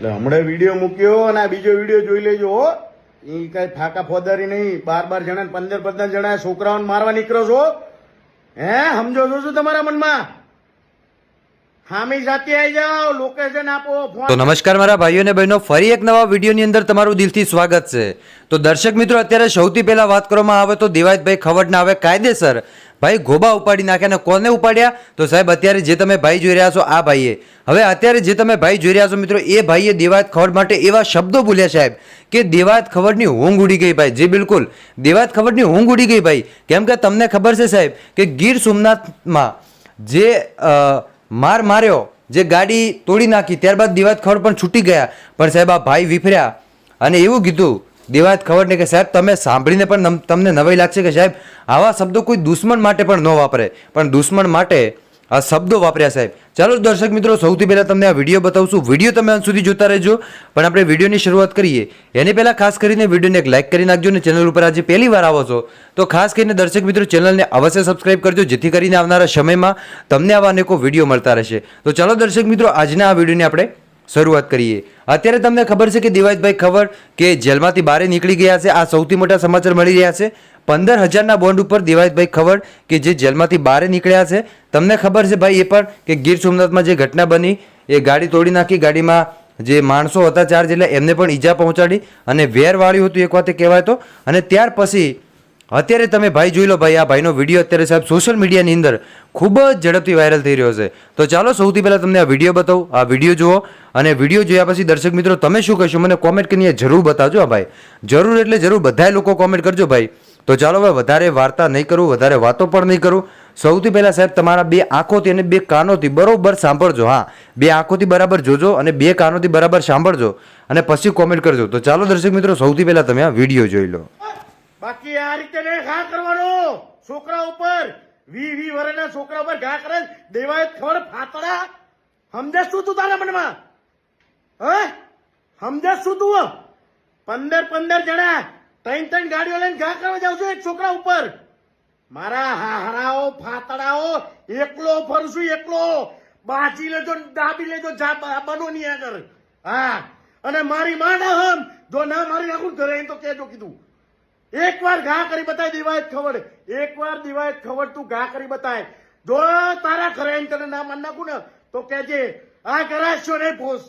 એટલે હમણાં વીડિયો મૂક્યો અને આ બીજો વીડિયો જોઈ લેજો, હો. એ કઈ ફાકા ફોદારી નહીં. બાર બાર જણા પંદર પંદર જણા છોકરાઓને મારવા નીકળો છો. હે, સમજો છો શું તમારા મનમાં? હામી સાથે આવી જાઓ લોકેશન આપો તો નમસ્કાર મારા ભાઈઓ અને બહેનો, ફરી એક નવા વિડીયોની અંદર તમારું દિલથી સ્વાગત છે. તો દર્શક મિત્રો, અત્યારે સૌથી પહેલા વાત કરવામાં આવે તો દિવાયતભાઈ ખવડના આવે કાયદેસર ભાઈ ગોબા ઉપાડી નાખ્યા અને કોને ઉપાડ્યા? તો સાહેબ, અત્યારે જે તમે ભાઈ જોઈ રહ્યા છો, આ ભાઈએ. હવે અત્યારે જે તમે ભાઈ જોઈ રહ્યા છો, મિત્રો, એ ભાઈએ દેવાત ખવડ માટે એવા શબ્દો બોલ્યા સાહેબ કે દેવાત ખવડની ઊંઘ ઉડી ગઈ ભાઈ. જે બિલકુલ. દેવાત ખવડની ઊંઘ ઉડી ગઈ ભાઈ. કેમ કે તમને ખબર છે સાહેબ કે ગીર સોમનાથમાં જે માર માર્યો, જે ગાડી તોડી નાખી, ત્યારબાદ દિવાત ખબર પણ છૂટી ગયા. પણ સાહેબ, આ ભાઈ વિફર્યા અને એવું કીધું દિવાત ખબર ને કે સાહેબ, તમે સાંભળીને પણ તમને નવાઈ લાગશે કે સાહેબ, આવા શબ્દો કોઈ દુશ્મન માટે પણ ન વાપરે. પણ દુશ્મન માટે આ શબ્દો વાપર્યા સાહેબ. ચાલો દર્શક મિત્રો, સૌથી પહેલાં તમને આ વીડિયો બતાવશું. વીડિયો તમે અંત સુધી જોતા રહેજો. પણ આપણે વિડીયોની શરૂઆત કરીએ. એની પહેલાં ખાસ કરીને વિડીયોને એક લાઇક કરી નાખજો અને ચેનલ ઉપર આજે પહેલી વાર આવો છો, તો ખાસ કરીને દર્શક મિત્રો, ચેનલને અવશ્ય સબસ્ક્રાઇબ કરજો, જેથી કરીને આવનારા સમયમાં તમને આવા અનેકો વીડિયો મળતા રહેશે. તો ચાલો દર્શક મિત્રો, આજના આ વિડીયોને આપણે શરૂઆત કરીએ. અત્યારે તમને ખબર છે કે દિવાજભાઈ ખબર કે જેલમાંથી બહાર નીકળી ગયા છે. આ સૌથી મોટા સમાચાર મળી રહ્યા છે. પંદર હજારના બોન્ડ ઉપર દિવાજભાઈ ખબર કે જે જેલમાંથી બહાર નીકળ્યા છે. તમને ખબર છે ભાઈ એ પણ કે ગીર સોમનાથમાં જે ઘટના બની, એ ગાડી તોડી નાખી. ગાડીમાં જે માણસો હતા ચાર જેટલા, એમને પણ ઈજા પહોંચાડી અને વેર વાળ્યું હતું એક વાતે કહેવાય તો. અને ત્યાર પછી અત્યારે તમે ભાઈ જોઈ લો ભાઈ, આ ભાઈનો વીડિયો અત્યારે સાહેબ સોશિયલ મીડિયાની અંદર ખૂબ જ ઝડપથી વાયરલ થઈ રહ્યો છે. તો ચાલો સૌથી પહેલાં તમને આ વીડિયો બતાવું. આ વીડિયો જુઓ અને વીડિયો જોયા પછી દર્શક મિત્રો, તમે શું કહેશો? મને કોમેન્ટ કરીને જરૂર બતાવજો આ ભાઈ. જરૂર એટલે જરૂર બધાય લોકો કોમેન્ટ કરજો ભાઈ. તો ચાલો હવે વધારે વાર્તા નહીં કરું, વધારે વાતો પણ નહીં કરું. સૌથી પહેલાં સાહેબ તમારા બે આંખોથી અને બે કાનોથી બરોબર સાંભળજો, હા. બે આંખોથી બરાબર જોજો અને બે કાનોથી બરાબર સાંભળજો અને પછી કોમેન્ટ કરજો. તો ચાલો દર્શક મિત્રો, સૌથી પહેલાં તમે આ વીડિયો જોઈ લો. બાકી આ રીતે ને ઘા કરવાનો. છોકરા ઉપર, વી વી વરના છોકરા ઉપર ઘા કરે દેવાય ખબર ફાતડા. સમજે શું તું તારા મનમાં? હે? સમજે શું તું? પંદર પંદર જણા ત્રણ ત્રણ ગાડીઓ લઈને ઘા કરવા જાઉં છું એક છોકરા ઉપર. મારા હાહરાઓ, ફાતડાઓ, એકલો ફરશું, એકલો. બાજી લેજો દાબી લેજો બનો નહીં આગળ. હા. અને મારી માના હમ જો ના મારી નાખું ઘરે તો કેજો કીધું. એક વાર ઘા કરી બતાય, દિવાયત ખબર એક વાર દિવાયત ખબર તું ઘા કરી બતાય. જો તારા ઘરે તને ના માન નાખું ને તો કેજે આ કરાશો નહીં ફોસ